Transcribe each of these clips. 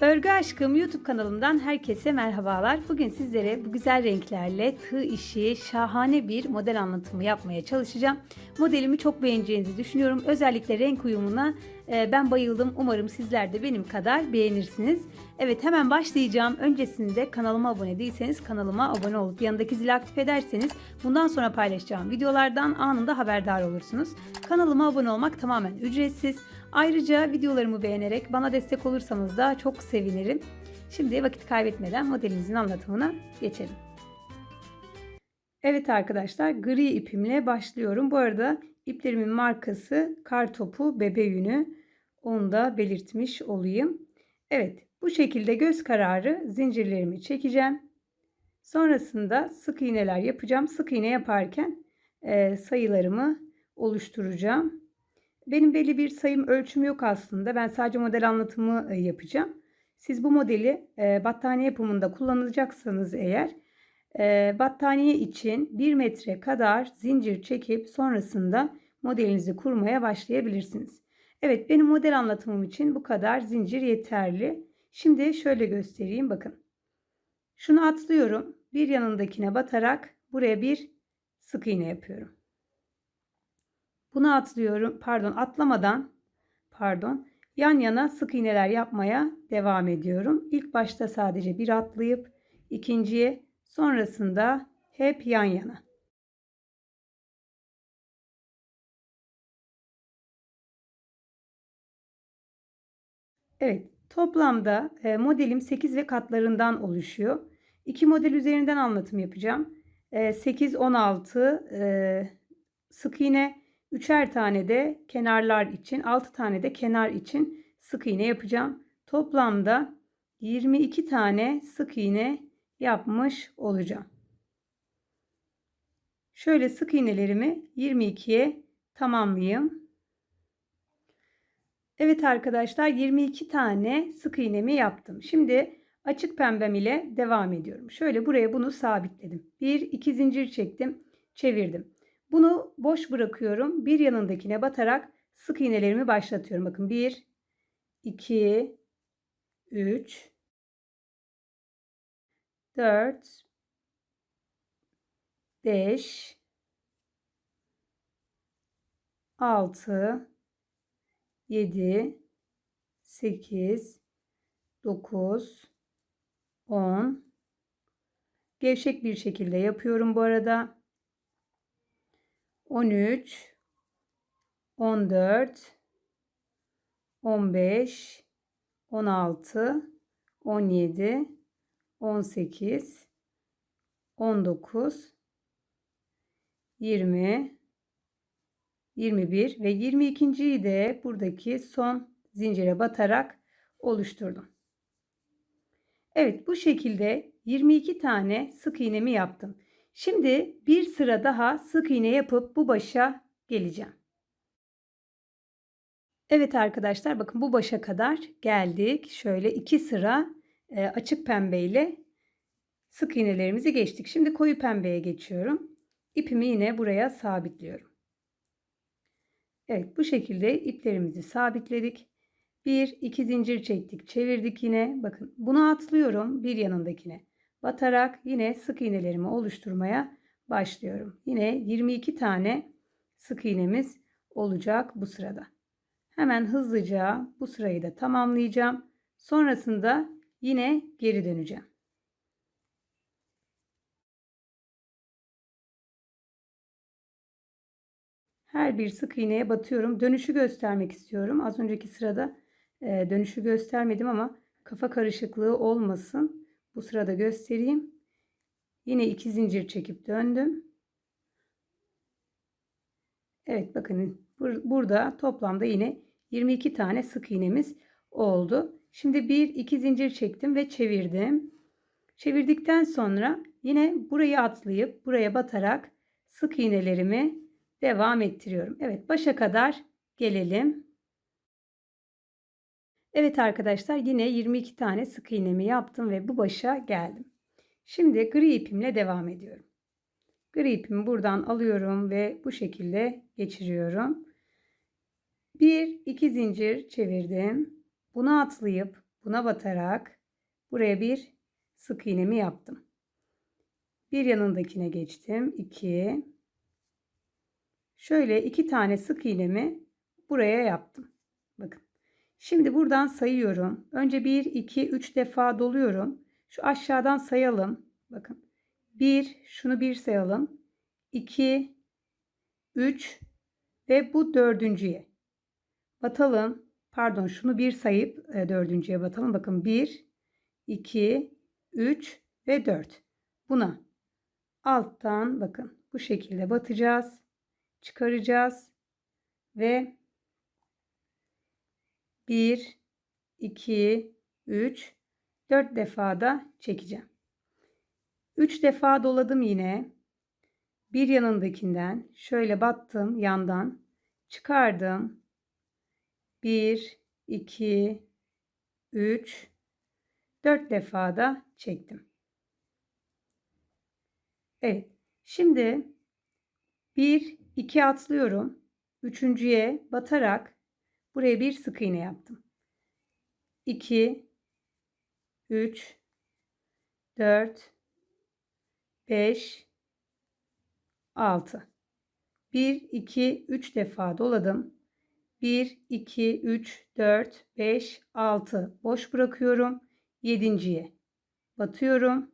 Örgü Aşkım YouTube kanalımdan herkese merhabalar. Bugün sizlere bu güzel renklerle tığ işi şahane bir model anlatımı yapmaya çalışacağım. Modelimi çok beğeneceğinizi düşünüyorum. Özellikle renk uyumuna e, ben bayıldım. Umarım sizler de benim kadar beğenirsiniz. Evet hemen başlayacağım. Öncesinde kanalıma abone değilseniz kanalıma abone olup yanındaki zili aktif ederseniz bundan sonra paylaşacağım videolardan anında haberdar olursunuz. Kanalıma abone olmak tamamen ücretsiz. Ayrıca videolarımı beğenerek bana destek olursanız da çok sevinirim. Şimdi vakit kaybetmeden modelimizin anlatımına geçelim. Evet arkadaşlar gri ipimle başlıyorum. Bu arada iplerimin markası Kartopu Bebe Yünü. Onu da belirtmiş olayım. Evet bu şekilde göz kararı zincirlerimi çekeceğim. Sonrasında sık iğneler yapacağım. Sık iğne yaparken e, sayılarımı oluşturacağım. Benim belli bir sayım ölçüm yok aslında. Ben sadece model anlatımı e, yapacağım. Siz bu modeli e, battaniye yapımında kullanacaksanız eğer e, battaniye için 1 metre kadar zincir çekip sonrasında modelinizi kurmaya başlayabilirsiniz. Evet benim model anlatımım için bu kadar zincir yeterli. Şimdi şöyle göstereyim bakın. Şunu atlıyorum. Bir yanındakine batarak buraya bir sık iğne yapıyorum. Bunu atlıyorum. Pardon atlamadan pardon yan yana sık iğneler yapmaya devam ediyorum. İlk başta sadece bir atlayıp ikinciye sonrasında hep yan yana. Evet toplamda e, modelim 8 ve katlarından oluşuyor. İki model üzerinden anlatım yapacağım. E, 8 16 e, sık iğne Üçer tane de kenarlar için, 6 tane de kenar için sık iğne yapacağım. Toplamda 22 tane sık iğne yapmış olacağım. Şöyle sık iğnelerimi 22'ye tamamlayayım. Evet arkadaşlar 22 tane sık iğnemi yaptım. Şimdi açık pembem ile devam ediyorum. Şöyle buraya bunu sabitledim. 1 2 zincir çektim, çevirdim. Bunu boş bırakıyorum. Bir yanındakine batarak sık iğnelerimi başlatıyorum. Bakın 1, 2, 3, 4, 5, 6, 7, 8, 9, 10. Gevşek bir şekilde yapıyorum bu arada. 13 14 15 16 17 18 19 20 21 ve 22.yi de buradaki son zincire batarak oluşturdum. Evet bu şekilde 22 tane sık iğnemi yaptım. Şimdi bir sıra daha sık iğne yapıp bu başa geleceğim. Evet arkadaşlar bakın bu başa kadar geldik. Şöyle iki sıra e, açık pembe ile sık iğnelerimizi geçtik. Şimdi koyu pembeye geçiyorum. İpimi yine buraya sabitliyorum. Evet bu şekilde iplerimizi sabitledik. Bir iki zincir çektik çevirdik yine. Bakın bunu atlıyorum bir yanındakine batarak yine sık iğnelerimi oluşturmaya başlıyorum. Yine 22 tane sık iğnemiz olacak bu sırada. Hemen hızlıca bu sırayı da tamamlayacağım. Sonrasında yine geri döneceğim. Her bir sık iğneye batıyorum. Dönüşü göstermek istiyorum. Az önceki sırada e, dönüşü göstermedim ama kafa karışıklığı olmasın. Bu sırada göstereyim. Yine iki zincir çekip döndüm. Evet bakın burada toplamda yine 22 tane sık iğnemiz oldu. Şimdi bir iki zincir çektim ve çevirdim. Çevirdikten sonra yine burayı atlayıp buraya batarak sık iğnelerimi devam ettiriyorum. Evet başa kadar gelelim. Evet arkadaşlar yine 22 tane sık iğnemi yaptım ve bu başa geldim. Şimdi gri ipimle devam ediyorum. Gri ipimi buradan alıyorum ve bu şekilde geçiriyorum. Bir iki zincir çevirdim. Bunu atlayıp buna batarak buraya bir sık iğnemi yaptım. Bir yanındakine geçtim. 2 Şöyle iki tane sık iğnemi buraya yaptım. Şimdi buradan sayıyorum. Önce 1 2 3 defa doluyorum. Şu aşağıdan sayalım. Bakın. 1 şunu bir sayalım. 2 3 ve bu dördüncüye. Batalım. Pardon şunu bir sayıp e, dördüncüye batalım. Bakın 1 2 3 ve 4. Buna alttan bakın bu şekilde batacağız. Çıkaracağız ve 1 2 3 4 defa da çekeceğim. 3 defa doladım yine. Bir yanındakinden şöyle battım yandan çıkardım. 1 2 3 4 defa da çektim. Evet. Şimdi 1 2 atlıyorum. Üçüncüye batarak buraya bir sık iğne yaptım. 2 3 4 5 6 1 2 3 defa doladım. 1 2 3 4 5 6 boş bırakıyorum. Yedinciye batıyorum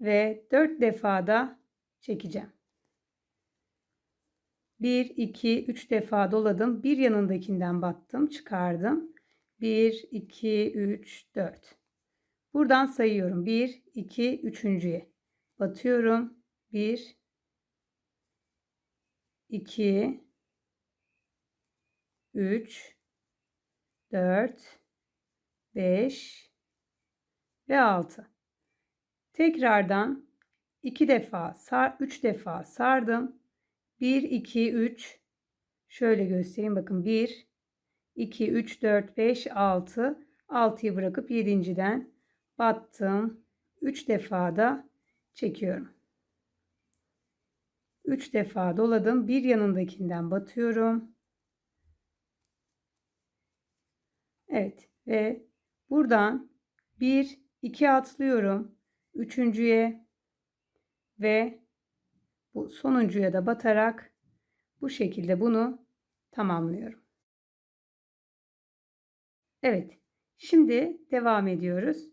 ve 4 defa da çekeceğim. 1 2 3 defa doladım. Bir yanındakinden battım, çıkardım. 1 2 3 4. Buradan sayıyorum. 1 2 üçüncüye batıyorum. 1 2 3 4 5 ve 6. Tekrardan 2 defa, sar, 3 defa sardım. 1 2 3 şöyle göstereyim bakın 1 2 3 4 5 6 6'yı bırakıp 7.den battım. 3 defa da çekiyorum. 3 defa doladım. Bir yanındakinden batıyorum. Evet ve buradan 1 2 atlıyorum. Üçüncüye ve bu sonuncuya da batarak bu şekilde bunu tamamlıyorum. Evet. Şimdi devam ediyoruz.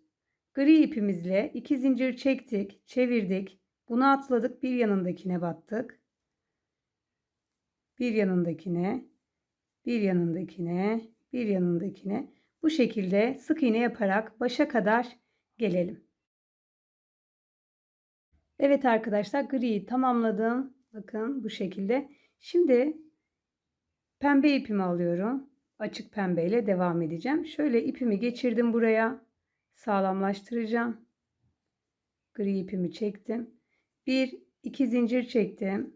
Gri ipimizle iki zincir çektik, çevirdik. Bunu atladık, bir yanındakine battık. Bir yanındakine, bir yanındakine, bir yanındakine. Bu şekilde sık iğne yaparak başa kadar gelelim. Evet arkadaşlar griyi tamamladım. Bakın bu şekilde. Şimdi pembe ipimi alıyorum. Açık pembe ile devam edeceğim. Şöyle ipimi geçirdim buraya. Sağlamlaştıracağım. Gri ipimi çektim. Bir iki zincir çektim.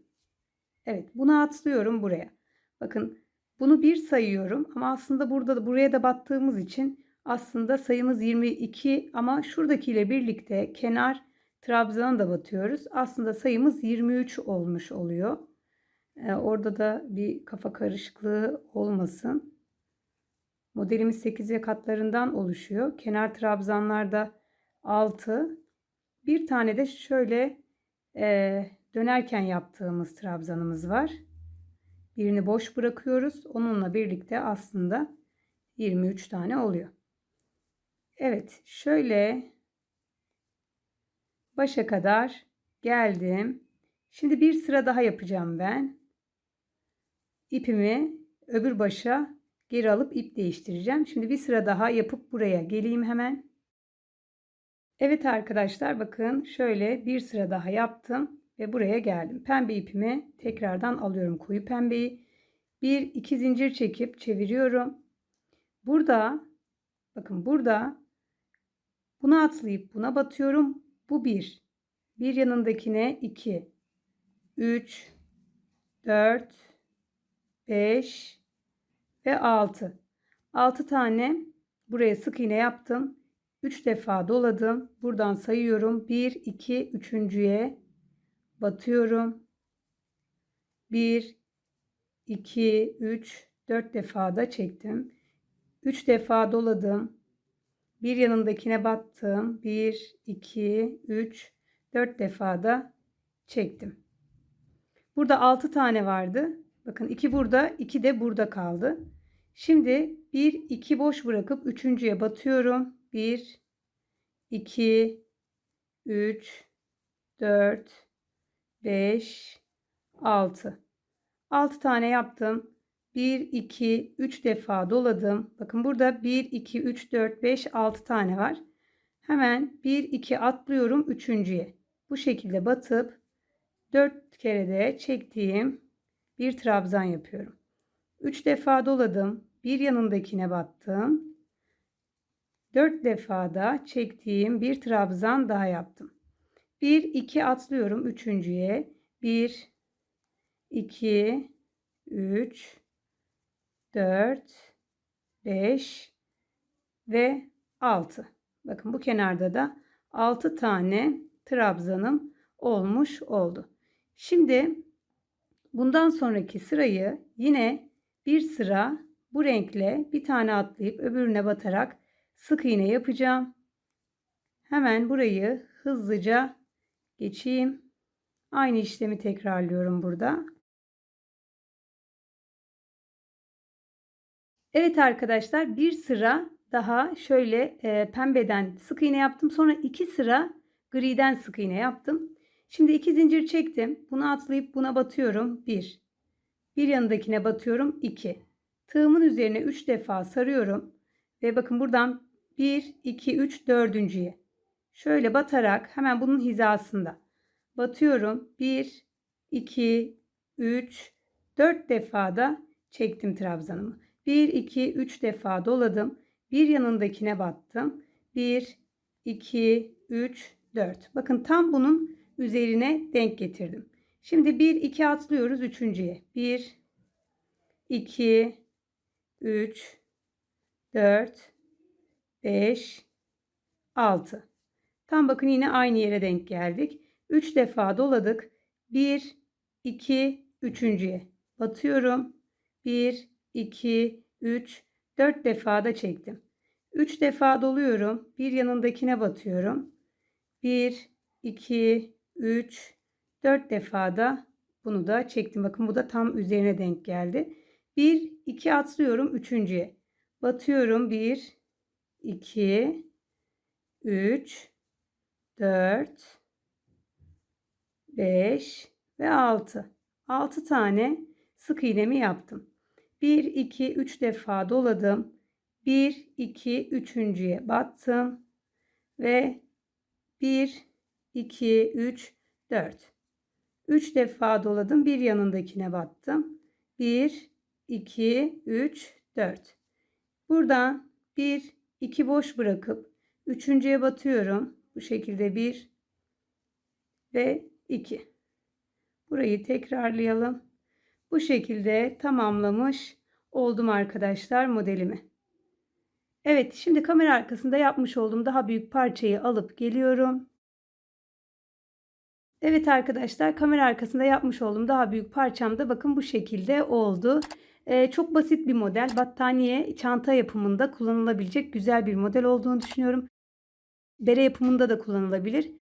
Evet bunu atlıyorum buraya. Bakın bunu bir sayıyorum ama aslında burada da buraya da battığımız için aslında sayımız 22 ama şuradakiyle birlikte kenar trabzana da batıyoruz. Aslında sayımız 23 olmuş oluyor. Ee, orada da bir kafa karışıklığı olmasın. Modelimiz 8 katlarından oluşuyor. Kenar trabzanlarda 6. Bir tane de şöyle e, dönerken yaptığımız trabzanımız var. Birini boş bırakıyoruz. Onunla birlikte aslında 23 tane oluyor. Evet şöyle başa kadar geldim. Şimdi bir sıra daha yapacağım ben. İpimi öbür başa geri alıp ip değiştireceğim. Şimdi bir sıra daha yapıp buraya geleyim hemen. Evet arkadaşlar bakın şöyle bir sıra daha yaptım ve buraya geldim. Pembe ipimi tekrardan alıyorum koyu pembeyi. Bir iki zincir çekip çeviriyorum. Burada bakın burada bunu atlayıp buna batıyorum. Bu bir. Bir yanındakine iki. Üç. Dört. Beş. Ve altı. Altı tane buraya sık iğne yaptım. Üç defa doladım. Buradan sayıyorum. Bir, iki, üçüncüye batıyorum. Bir, iki, üç, dört defa da çektim. Üç defa doladım. Bir yanındakine battım. 1, 2, 3, 4 defa da çektim. Burada 6 tane vardı. Bakın 2 burada, 2 de burada kaldı. Şimdi 1, 2 boş bırakıp üçüncüye batıyorum. 1, 2, 3, 4, 5, 6. 6 tane yaptım. 1, 2, 3 defa doladım. Bakın burada 1, 2, 3, 4, 5, 6 tane var. Hemen 1, 2 atlıyorum üçüncüye. Bu şekilde batıp 4 kere de çektiğim bir trabzan yapıyorum. 3 defa doladım. Bir yanındakine battım. 4 defa da çektiğim bir trabzan daha yaptım. 1 2 atlıyorum üçüncüye. 1 2 3 4 5 ve 6. Bakın bu kenarda da 6 tane trabzanım olmuş oldu. Şimdi bundan sonraki sırayı yine bir sıra bu renkle bir tane atlayıp öbürüne batarak sık iğne yapacağım. Hemen burayı hızlıca geçeyim. Aynı işlemi tekrarlıyorum burada. Evet arkadaşlar bir sıra daha şöyle e, pembeden sık iğne yaptım. Sonra iki sıra griden sık iğne yaptım. Şimdi iki zincir çektim. Bunu atlayıp buna batıyorum. Bir. Bir yanındakine batıyorum. iki. Tığımın üzerine üç defa sarıyorum. Ve bakın buradan bir, iki, üç, dördüncüye. Şöyle batarak hemen bunun hizasında. Batıyorum. Bir, iki, üç, dört defa da çektim trabzanımı. 1, 2, 3 defa doladım. Bir yanındakine battım. 1, 2, 3, 4. Bakın tam bunun üzerine denk getirdim. Şimdi 1, 2 atlıyoruz üçüncüye. 1, 2, 3, 4, 5, 6. Tam bakın yine aynı yere denk geldik. 3 defa doladık. 1, 2, üçüncüye batıyorum. 1, 2, 3, 4 defa da çektim. 3 defa doluyorum. Bir yanındakine batıyorum. 1, 2, 3, 4 defa da bunu da çektim. Bakın bu da tam üzerine denk geldi. 1, 2 atlıyorum üçüncüye. Batıyorum. 1, 2, 3, 4, 5 ve 6. 6 tane sık iğnemi yaptım. 1, 2, 3 defa doladım. 1, 2, üçüncüye battım. Ve 1, 2, 3, 4. 3 defa doladım. Bir yanındakine battım. 1, 2, 3, 4. Buradan 1, 2 boş bırakıp üçüncüye batıyorum. Bu şekilde 1 ve 2. Burayı tekrarlayalım. Bu şekilde tamamlamış oldum arkadaşlar modelimi. Evet şimdi kamera arkasında yapmış olduğum daha büyük parçayı alıp geliyorum. Evet arkadaşlar kamera arkasında yapmış olduğum daha büyük parçam da bakın bu şekilde oldu. Ee, çok basit bir model battaniye çanta yapımında kullanılabilecek güzel bir model olduğunu düşünüyorum. Bere yapımında da kullanılabilir.